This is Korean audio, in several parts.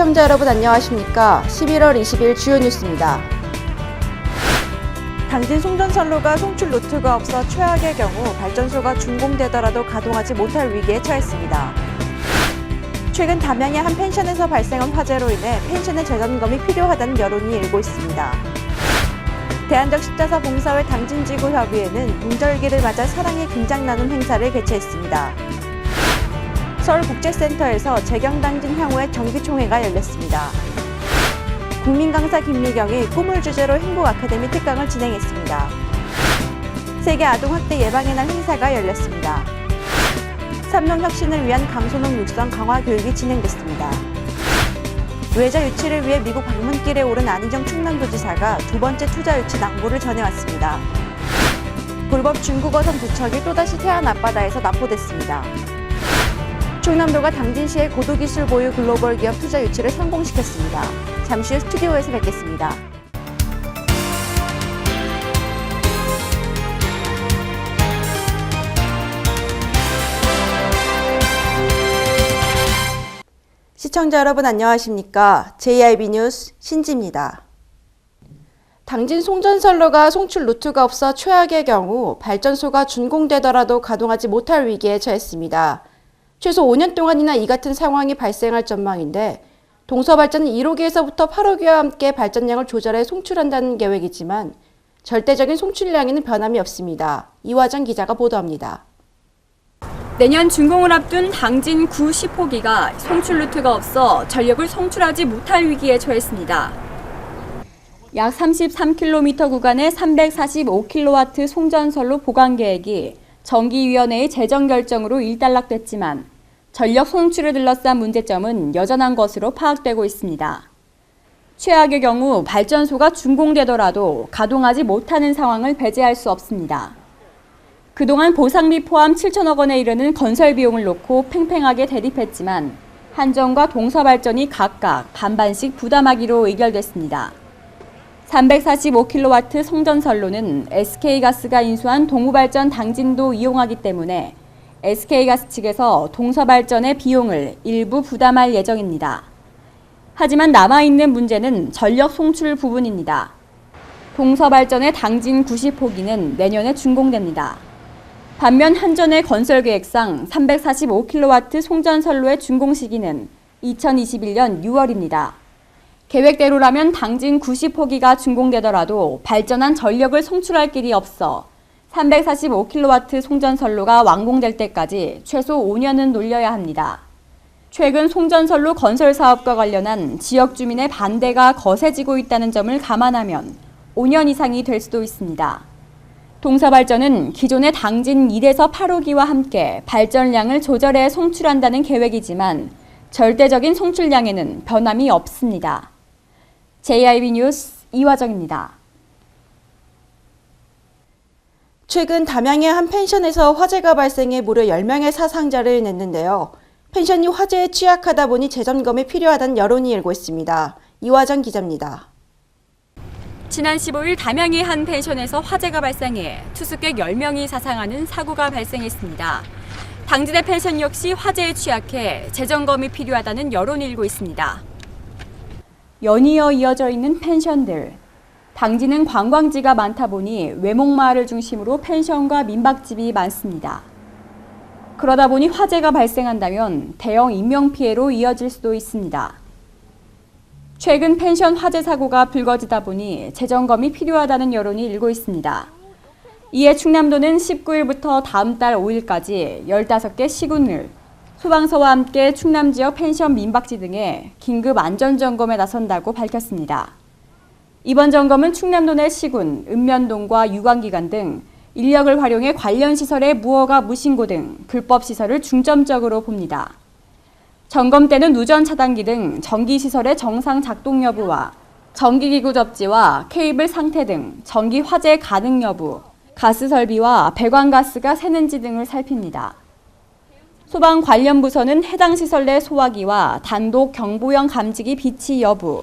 시청자 여러분 안녕하십니까? 11월 20일 주요 뉴스입니다. 당진 송전선로가 송출 루트가 없어 최악의 경우 발전소가 준공되더라도 가동하지 못할 위기에 처했습니다. 최근 담양의 한 펜션에서 발생한 화재로 인해 펜션의 재점검이 필요하다는 여론이 일고 있습니다. 대한적 십자사 봉사회 당진지구협의회는 동절기를 맞아 사랑의 김장 나눔 행사를 개최했습니다. 서울국제센터에서 재경당진 향후의 정기총회가 열렸습니다. 국민 강사 김미경이 꿈을 주제로 행복 아카데미 특강을 진행했습니다. 세계 아동 학대 예방의 날 행사가 열렸습니다. 삼농 혁신을 위한 강소농 육성 강화 교육이 진행됐습니다. 외자 유치를 위해 미국 방문길에 오른 안희정 충남도지사가 두 번째 투자 유치 낭보를 전해왔습니다. 불법 중국어선 두 척이 또다시 태안 앞바다에서 납포됐습니다. 충남도가 당진시의 고도기술 보유 글로벌 기업 투자 유치를 성공시켰습니다. 잠시 후 스튜디오에서 뵙겠습니다. 시청자 여러분 안녕하십니까? JIB 뉴스 신지입니다. 당진 송전선로가 송출 루트가 없어 최악의 경우 발전소가 준공되더라도 가동하지 못할 위기에 처했습니다. 최소 5년 동안이나 이 같은 상황이 발생할 전망인데 동서발전은 1호기에서부터 8호기와 함께 발전량을 조절해 송출한다는 계획이지만 절대적인 송출량에는 변함이 없습니다. 이화정 기자가 보도합니다. 내년 준공을 앞둔 당진 9, 10호기가 송출 루트가 없어 전력을 송출하지 못할 위기에 처했습니다. 약 33km 구간의 345kW 송전선로 보강 계획이 정기위원회의 재정 결정으로 일단락됐지만 전력 송출을 둘러싼 문제점은 여전한 것으로 파악되고 있습니다. 최악의 경우 발전소가 준공되더라도 가동하지 못하는 상황을 배제할 수 없습니다. 그동안 보상비 포함 7천억 원에 이르는 건설 비용을 놓고 팽팽하게 대립했지만 한전과 동서발전이 각각 반반씩 부담하기로 의결됐습니다. 345kW 송전선로는 SK가스가 인수한 동우발전 당진도 이용하기 때문에 SK가스 측에서 동서발전의 비용을 일부 부담할 예정입니다. 하지만 남아있는 문제는 전력 송출 부분입니다. 동서발전의 당진 90호기는 내년에 준공됩니다. 반면 한전의 건설 계획상 345kW 송전선로의 준공 시기는 2021년 6월입니다. 계획대로라면 당진 90호기가 준공되더라도 발전한 전력을 송출할 길이 없어 345kW 송전선로가 완공될 때까지 최소 5년은 놀려야 합니다. 최근 송전선로 건설 사업과 관련한 지역 주민의 반대가 거세지고 있다는 점을 감안하면 5년 이상이 될 수도 있습니다. 동서발전은 기존의 당진 1에서 8호기와 함께 발전량을 조절해 송출한다는 계획이지만 절대적인 송출량에는 변함이 없습니다. JIB 뉴스 이화정입니다. 최근 담양의 한 펜션에서 화재가 발생해 무려 10명의 사상자를 냈는데요. 펜션이 화재에 취약하다 보니 재점검이 필요하다는 여론이 일고 있습니다. 이화정 기자입니다. 지난 15일 담양의 한 펜션에서 화재가 발생해 투숙객 10명이 사상하는 사고가 발생했습니다. 당진의 펜션 역시 화재에 취약해 재점검이 필요하다는 여론이 일고 있습니다. 연이어 이어져 있는 펜션들. 당진은 관광지가 많다 보니 외목마을을 중심으로 펜션과 민박집이 많습니다. 그러다 보니 화재가 발생한다면 대형 인명피해로 이어질 수도 있습니다. 최근 펜션 화재 사고가 불거지다 보니 재점검이 필요하다는 여론이 일고 있습니다. 이에 충남도는 19일부터 다음 달 5일까지 15개 시군을 소방서와 함께 충남 지역 펜션 민박지 등에 긴급 안전 점검에 나선다고 밝혔습니다. 이번 점검은 충남도 내 시군, 읍면동과 유관기관 등 인력을 활용해 관련 시설의 무허가 무신고 등 불법 시설을 중점적으로 봅니다. 점검 때는 누전 차단기 등 전기 시설의 정상 작동 여부와 전기기구 접지와 케이블 상태 등 전기 화재 가능 여부, 가스 설비와 배관가스가 새는지 등을 살핍니다. 소방 관련 부서는 해당 시설 내 소화기와 단독 경보형 감지기 비치 여부,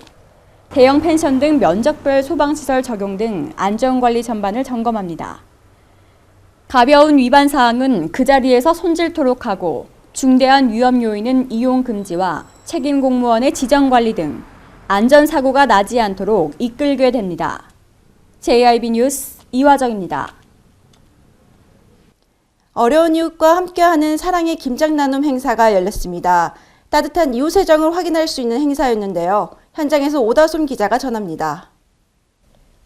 대형 펜션 등 면적별 소방시설 적용 등 안전관리 전반을 점검합니다. 가벼운 위반 사항은 그 자리에서 손질토록 하고 중대한 위험 요인은 이용 금지와 책임 공무원의 지정 관리 등 안전사고가 나지 않도록 이끌게 됩니다. JIB 뉴스 이화정입니다. 어려운 이웃과 함께하는 사랑의 김장 나눔 행사가 열렸습니다. 따뜻한 이웃 애정을 확인할 수 있는 행사였는데요. 현장에서 오다솜 기자가 전합니다.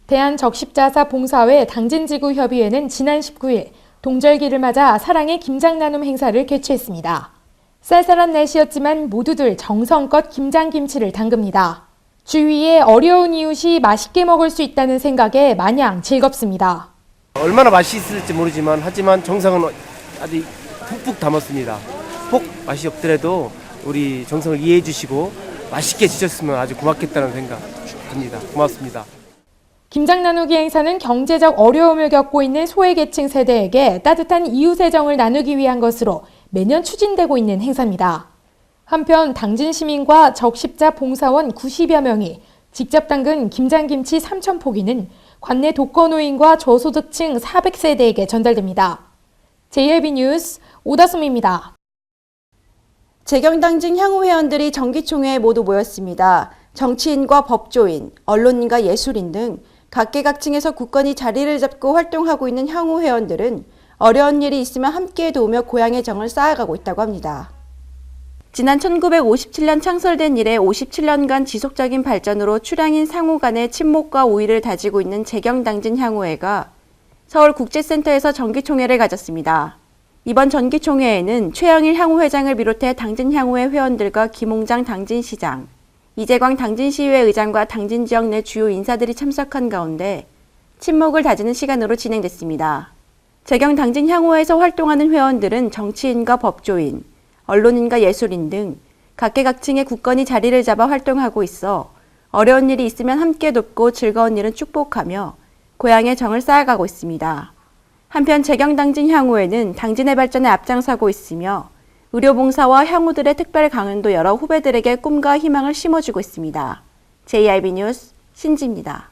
대한적십자사 봉사회 당진지구협의회는 지난 19일 동절기를 맞아 사랑의 김장 나눔 행사를 개최했습니다. 쌀쌀한 날씨였지만 모두들 정성껏 김장김치를 담급니다. 주위에 어려운 이웃이 맛있게 먹을 수 있다는 생각에 마냥 즐겁습니다. 얼마나 맛있을지 모르지만 하지만 정성은 아주 푹푹 담았습니다. 혹 맛이 없더라도 우리 정성을 이해해 주시고 맛있게 드셨으면 아주 고맙겠다는 생각 듭니다. 고맙습니다. 김장 나누기 행사는 경제적 어려움을 겪고 있는 소외계층 세대에게 따뜻한 이웃애정을 나누기 위한 것으로 매년 추진되고 있는 행사입니다. 한편 당진 시민과 적십자 봉사원 90여 명이 직접 담근 김장김치 3,000포기는 관내 독거노인과 저소득층 400세대에게 전달됩니다. JLB 뉴스 오다솜입니다. 재경당진 향후 회원들이 정기총회에 모두 모였습니다. 정치인과 법조인, 언론인과 예술인 등 각계각층에서 굳건히 자리를 잡고 활동하고 있는 향후 회원들은 어려운 일이 있으면 함께 도우며 고향의 정을 쌓아가고 있다고 합니다. 지난 1957년 창설된 이래 57년간 지속적인 발전으로 출향인 상호 간의 친목과 우위를 다지고 있는 재경당진 향후회가 서울국제센터에서 정기총회를 가졌습니다. 이번 정기총회에는 최영일 향후 회장을 비롯해 당진 향후회 회원들과 김홍장 당진시장, 이재광 당진시의회 의장과 당진 지역 내 주요 인사들이 참석한 가운데 친목을 다지는 시간으로 진행됐습니다. 재경 당진 향후회에서 활동하는 회원들은 정치인과 법조인, 언론인과 예술인 등 각계각층의 굳건히 자리를 잡아 활동하고 있어 어려운 일이 있으면 함께 돕고 즐거운 일은 축복하며 고향의 정을 쌓아가고 있습니다. 한편 재경당진 향후에는 당진의 발전에 앞장서고 있으며 의료봉사와 향후들의 특별 강연도 열어 후배들에게 꿈과 희망을 심어주고 있습니다. JIB 뉴스 신지입니다.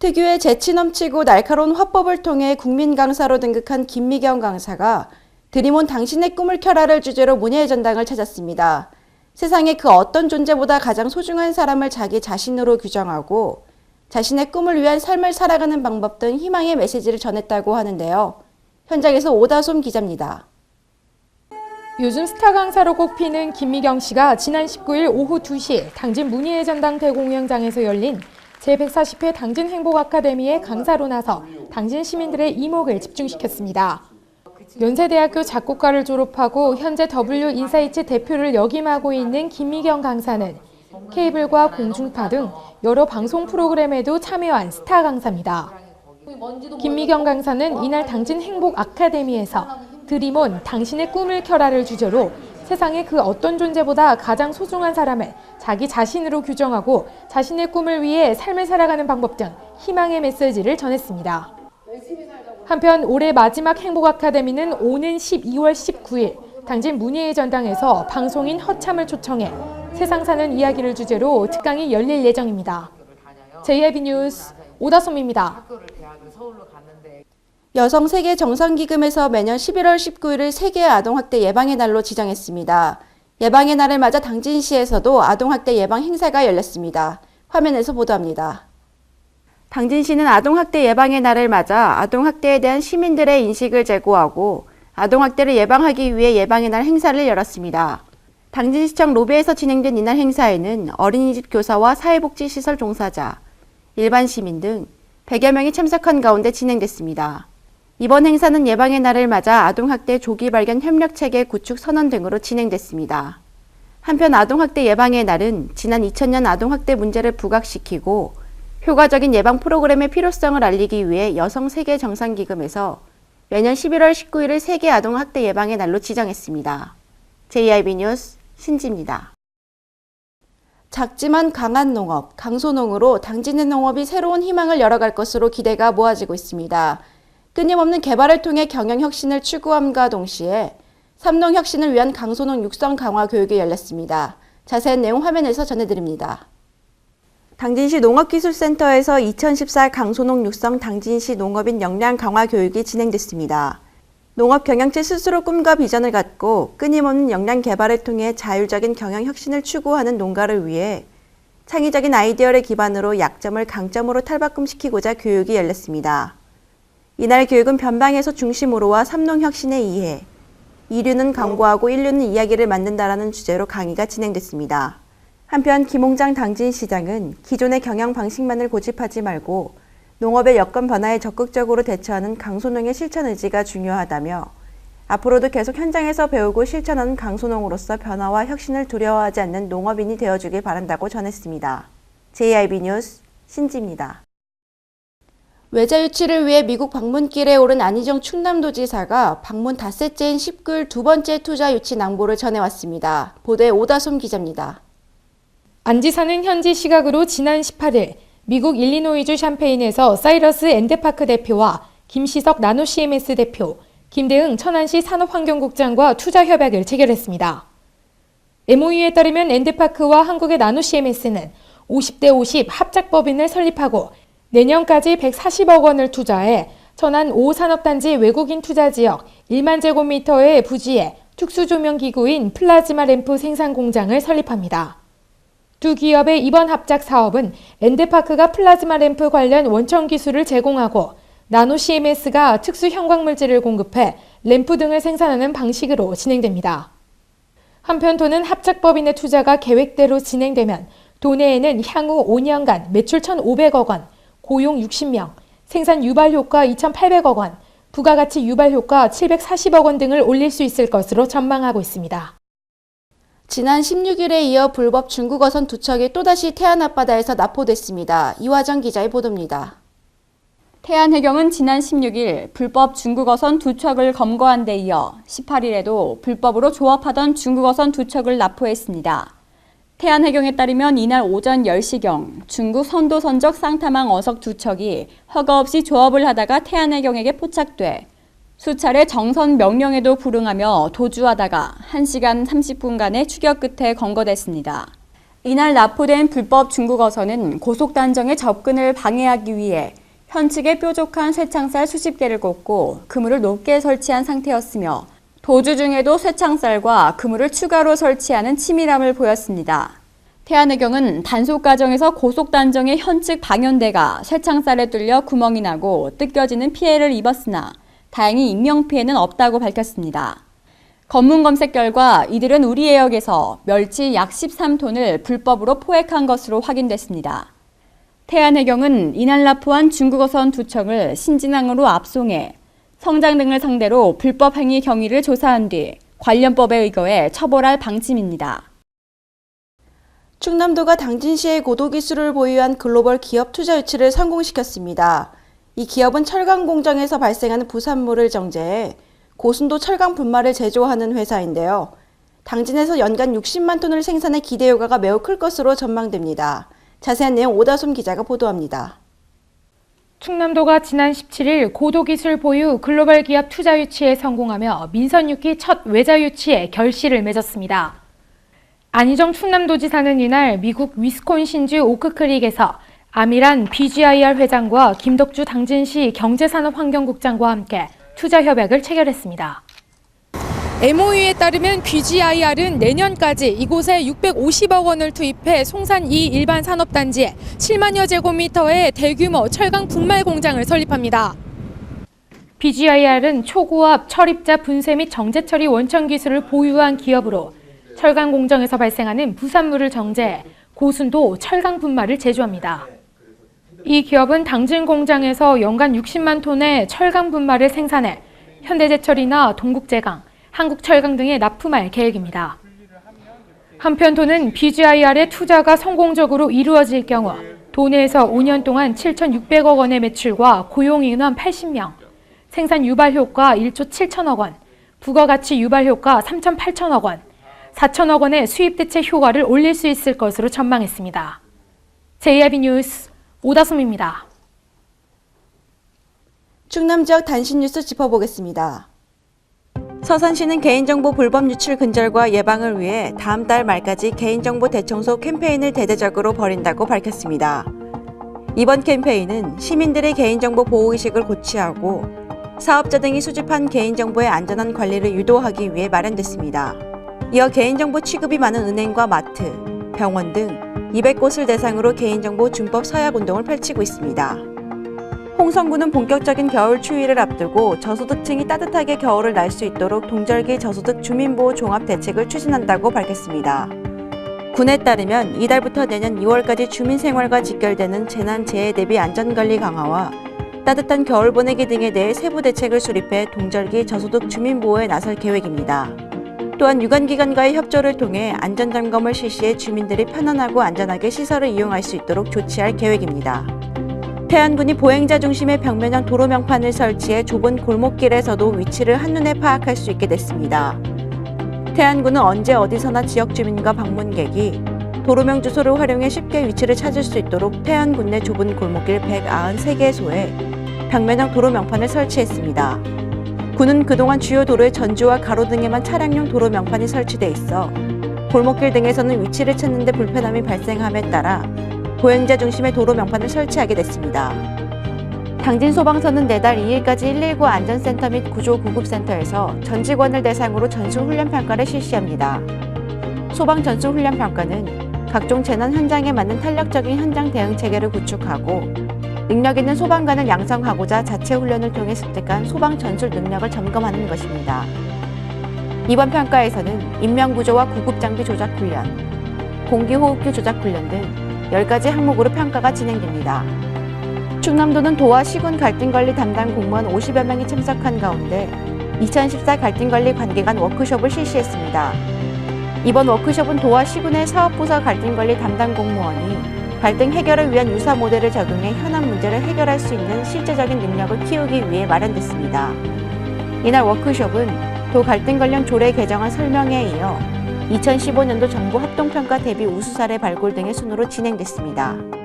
특유의 재치 넘치고 날카로운 화법을 통해 국민 강사로 등극한 김미경 강사가 드림온 당신의 꿈을 켜라를 주제로 문예의 전당을 찾았습니다. 세상에 그 어떤 존재보다 가장 소중한 사람을 자기 자신으로 규정하고 자신의 꿈을 위한 삶을 살아가는 방법 등 희망의 메시지를 전했다고 하는데요. 현장에서 오다솜 기자입니다. 요즘 스타 강사로 꼽히는 김미경 씨가 지난 19일 오후 2시 당진 문희의 전당 대공연장에서 열린 제140회 당진 행복 아카데미의 강사로 나서 당진 시민들의 이목을 집중시켰습니다. 연세대학교 작곡가를 졸업하고 현재 W 인사이츠 대표를 역임하고 있는 김미경 강사는 케이블과 공중파 등 여러 방송 프로그램에도 참여한 스타 강사입니다. 김미경 강사는 이날 당진 행복 아카데미에서 드림온 당신의 꿈을 켜라를 주제로 세상의 그 어떤 존재보다 가장 소중한 사람을 자기 자신으로 규정하고 자신의 꿈을 위해 삶을 살아가는 방법 등 희망의 메시지를 전했습니다. 한편 올해 마지막 행복 아카데미는 오는 12월 19일 당진 문예의 전당에서 방송인 허참을 초청해 세상 사는 이야기를 주제로 특강이 열릴 예정입니다. JIB 뉴스 오다솜입니다. 여성 세계 정상기금에서 매년 11월 19일을 세계 아동학대 예방의 날로 지정했습니다. 예방의 날을 맞아 당진시에서도 아동학대 예방 행사가 열렸습니다. 화면에서 보도합니다. 당진시는 아동학대 예방의 날을 맞아 아동학대에 대한 시민들의 인식을 제고하고 아동학대를 예방하기 위해 예방의 날 행사를 열었습니다. 당진시청 로비에서 진행된 이날 행사에는 어린이집 교사와 사회복지시설 종사자, 일반 시민 등 100여 명이 참석한 가운데 진행됐습니다. 이번 행사는 예방의 날을 맞아 아동학대 조기 발견 협력체계 구축 선언 등으로 진행됐습니다. 한편 아동학대 예방의 날은 지난 2000년 아동학대 문제를 부각시키고 효과적인 예방 프로그램의 필요성을 알리기 위해 여성 세계 정상기금에서 매년 11월 19일을 세계 아동학대 예방의 날로 지정했습니다. JIB 뉴스 신지입니다. 작지만 강한 농업, 강소농으로 당진의 농업이 새로운 희망을 열어갈 것으로 기대가 모아지고 있습니다. 끊임없는 개발을 통해 경영 혁신을 추구함과 동시에 삼농 혁신을 위한 강소농 육성 강화 교육이 열렸습니다. 자세한 내용 화면에서 전해드립니다. 당진시 농업기술센터에서 2014 강소농 육성 당진시 농업인 역량 강화 교육이 진행됐습니다. 농업 경영체 스스로 꿈과 비전을 갖고 끊임없는 역량 개발을 통해 자율적인 경영 혁신을 추구하는 농가를 위해 창의적인 아이디어를 기반으로 약점을 강점으로 탈바꿈시키고자 교육이 열렸습니다. 이날 교육은 변방에서 중심으로와 삼농혁신의 이해, 이류는 광고하고 인류는 이야기를 만든다라는 주제로 강의가 진행됐습니다. 한편 김홍장 당진 시장은 기존의 경영 방식만을 고집하지 말고 농업의 여건 변화에 적극적으로 대처하는 강소농의 실천 의지가 중요하다며 앞으로도 계속 현장에서 배우고 실천하는 강소농으로서 변화와 혁신을 두려워하지 않는 농업인이 되어주길 바란다고 전했습니다. JIB 뉴스 신지입니다. 외자 유치를 위해 미국 방문길에 오른 안희정 충남도지사가 방문 닷새째인 19일 두 번째 투자 유치 낭보를 전해왔습니다. 보도에 오다솜 기자입니다. 안 지사는 현지 시각으로 지난 18일 미국 일리노이주 샴페인에서 사이러스 엔데파크 대표와 김시석 나노 CMS 대표, 김대응 천안시 산업환경국장과 투자 협약을 체결했습니다. MOU에 따르면 엔데파크와 한국의 나노 CMS는 50대 50 합작법인을 설립하고 내년까지 140억 원을 투자해 천안 5산업단지 외국인 투자 지역 1만 제곱미터의 부지에 특수조명 기구인 플라즈마 램프 생산 공장을 설립합니다. 두 기업의 이번 합작 사업은 엔드파크가 플라즈마 램프 관련 원천 기술을 제공하고 나노 CMS가 특수 형광물질을 공급해 램프 등을 생산하는 방식으로 진행됩니다. 한편 도는 합작법인의 투자가 계획대로 진행되면 도내에는 향후 5년간 매출 1,500억 원, 고용 60명, 생산 유발 효과 2,800억 원, 부가가치 유발 효과 740억 원 등을 올릴 수 있을 것으로 전망하고 있습니다. 지난 16일에 이어 불법 중국 어선 두 척이 또다시 태안 앞바다에서 납포됐습니다. 이화정 기자의 보도입니다. 태안해경은 지난 16일 불법 중국어선 두 척을 검거한 데 이어 18일에도 불법으로 조업하던 중국어선 두 척을 납포했습니다. 태안해경에 따르면 이날 오전 10시경 중국 선도선적 쌍타망 어석 두 척이 허가 없이 조업을 하다가 태안해경에게 포착돼 수차례 정선 명령에도 불응하며 도주하다가 1시간 30분간의 추격 끝에 검거됐습니다. 이날 납포된 불법 중국어선은 고속단정의 접근을 방해하기 위해 현측에 뾰족한 쇠창살 수십 개를 꽂고 그물을 높게 설치한 상태였으며 도주 중에도 쇠창살과 그물을 추가로 설치하는 치밀함을 보였습니다. 태안해경은 단속 과정에서 고속단정의 현측 방연대가 쇠창살에 뚫려 구멍이 나고 뜯겨지는 피해를 입었으나 다행히 인명피해는 없다고 밝혔습니다. 검문 검색 결과 이들은 우리 해역에서 멸치 약 13톤을 불법으로 포획한 것으로 확인됐습니다. 태안해경은 이날 납포한 중국어선 두 척을 신진항으로 압송해 성장 등을 상대로 불법 행위 경위를 조사한 뒤 관련법에 의거해 처벌할 방침입니다. 충남도가 당진시의 고도기술을 보유한 글로벌 기업 투자 유치를 성공시켰습니다. 이 기업은 철강 공장에서 발생하는 부산물을 정제해 고순도 철강 분말을 제조하는 회사인데요. 당진에서 연간 60만 톤을 생산해 기대 효과가 매우 클 것으로 전망됩니다. 자세한 내용 오다솜 기자가 보도합니다. 충남도가 지난 17일 고도기술 보유 글로벌 기업 투자 유치에 성공하며 민선 6기 첫 외자 유치에 결실을 맺었습니다. 안희정 충남도지사는 이날 미국 위스콘신주 오크크릭에서 아미란 BGIR 회장과 김덕주 당진시 경제산업환경국장과 함께 투자 협약을 체결했습니다. MOU에 따르면 BGIR은 내년까지 이곳에 650억 원을 투입해 송산 2 일반 산업단지에 7만여 제곱미터의 대규모 철강 분말 공장을 설립합니다. BGIR은 초고압 철입자 분쇄 및 정제 처리 원천 기술을 보유한 기업으로 철강 공정에서 발생하는 부산물을 정제해 고순도 철강 분말을 제조합니다. 이 기업은 당진 공장에서 연간 60만 톤의 철강 분말을 생산해 현대제철이나 동국제강, 한국철강 등에 납품할 계획입니다. 한편 도는 BGIR의 투자가 성공적으로 이루어질 경우 도내에서 5년 동안 7,600억 원의 매출과 고용 인원 80명, 생산 유발 효과 1조 7천억 원, 부가가치 유발 효과 3,8천억 원, 4천억 원의 수입 대체 효과를 올릴 수 있을 것으로 전망했습니다. JIB 뉴스 오다솜입니다. 충남 지역 단신 뉴스 짚어보겠습니다. 서산시는 개인정보 불법 유출 근절과 예방을 위해 다음 달 말까지 개인정보 대청소 캠페인을 대대적으로 벌인다고 밝혔습니다. 이번 캠페인은 시민들의 개인정보 보호의식을 고취하고 사업자 등이 수집한 개인정보의 안전한 관리를 유도하기 위해 마련됐습니다. 이어 개인정보 취급이 많은 은행과 마트, 병원 등 200곳을 대상으로 개인정보 준법 서약 운동을 펼치고 있습니다. 홍성군은 본격적인 겨울 추위를 앞두고 저소득층이 따뜻하게 겨울을 날 수 있도록 동절기 저소득 주민보호 종합 대책을 추진한다고 밝혔습니다. 군에 따르면 이달부터 내년 2월까지 주민생활과 직결되는 재난재해 대비 안전관리 강화와 따뜻한 겨울 보내기 등에 대해 세부 대책을 수립해 동절기 저소득 주민보호에 나설 계획입니다. 또한 유관기관과의 협조를 통해 안전점검을 실시해 주민들이 편안하고 안전하게 시설을 이용할 수 있도록 조치할 계획입니다. 태안군이 보행자 중심의 벽면형 도로 명판을 설치해 좁은 골목길에서도 위치를 한눈에 파악할 수 있게 됐습니다. 태안군은 언제 어디서나 지역 주민과 방문객이 도로명 주소를 활용해 쉽게 위치를 찾을 수 있도록 태안군 내 좁은 골목길 193개 소에 벽면형 도로 명판을 설치했습니다. 군은 그동안 주요 도로의 전주와 가로 등에만 차량용 도로 명판이 설치돼 있어 골목길 등에서는 위치를 찾는 데 불편함이 발생함에 따라 보행자 중심의 도로 명판을 설치하게 됐습니다. 당진 소방서는 내달 2일까지 119 안전센터 및 구조 구급센터에서 전 직원을 대상으로 전수 훈련 평가를 실시합니다. 소방 전수 훈련 평가는 각종 재난 현장에 맞는 탄력적인 현장 대응 체계를 구축하고 능력 있는 소방관을 양성하고자 자체 훈련을 통해 습득한 소방 전술 능력을 점검하는 것입니다. 이번 평가에서는 인명 구조와 구급 장비 조작 훈련, 공기 호흡기 조작 훈련 등 10가지 항목으로 평가가 진행됩니다. 충남도는 도와 시군 갈등관리 담당 공무원 50여 명이 참석한 가운데 2014 갈등관리 관계간 워크숍을 실시했습니다. 이번 워크숍은 도와 시군의 사업부서 갈등관리 담당 공무원이 갈등 해결을 위한 유사 모델을 적용해 현안 문제를 해결할 수 있는 실제적인 능력을 키우기 위해 마련됐습니다. 이날 워크숍은 도 갈등 관련 조례 개정안 설명회에 이어 2015년도 정부 합동평가 대비 우수 사례 발굴 등의 순으로 진행됐습니다.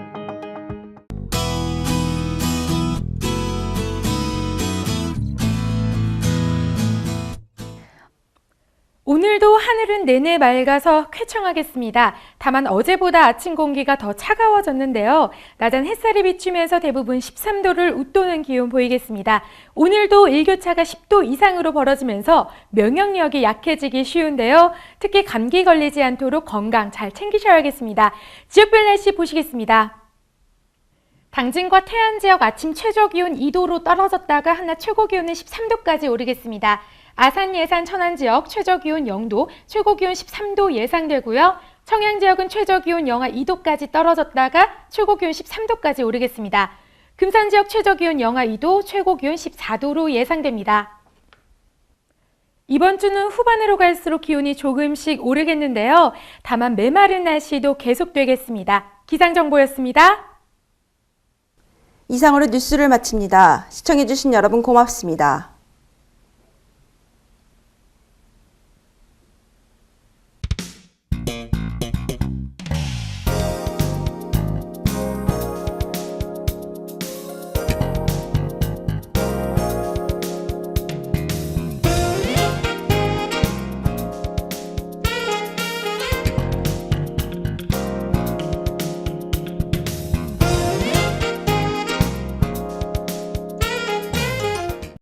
오늘도 하늘은 내내 맑아서 쾌청하겠습니다. 다만 어제보다 아침 공기가 더 차가워졌는데요. 낮은 햇살이 비추면서 대부분 13도를 웃도는 기온 보이겠습니다. 오늘도 일교차가 10도 이상으로 벌어지면서 면역력이 약해지기 쉬운데요. 특히 감기 걸리지 않도록 건강 잘 챙기셔야겠습니다. 지역별 날씨 보시겠습니다. 당진과 태안 지역 아침 최저 기온 2도로 떨어졌다가 하나 최고 기온은 13도까지 오르겠습니다. 아산 예산 천안 지역 최저 기온 0도, 최고 기온 13도 예상되고요. 청양 지역은 최저 기온 영하 2도까지 떨어졌다가 최고 기온 13도까지 오르겠습니다. 금산 지역 최저 기온 영하 2도, 최고 기온 14도로 예상됩니다. 이번 주는 후반으로 갈수록 기온이 조금씩 오르겠는데요. 다만 메마른 날씨도 계속되겠습니다. 기상정보였습니다. 이상으로 뉴스를 마칩니다. 시청해주신 여러분 고맙습니다.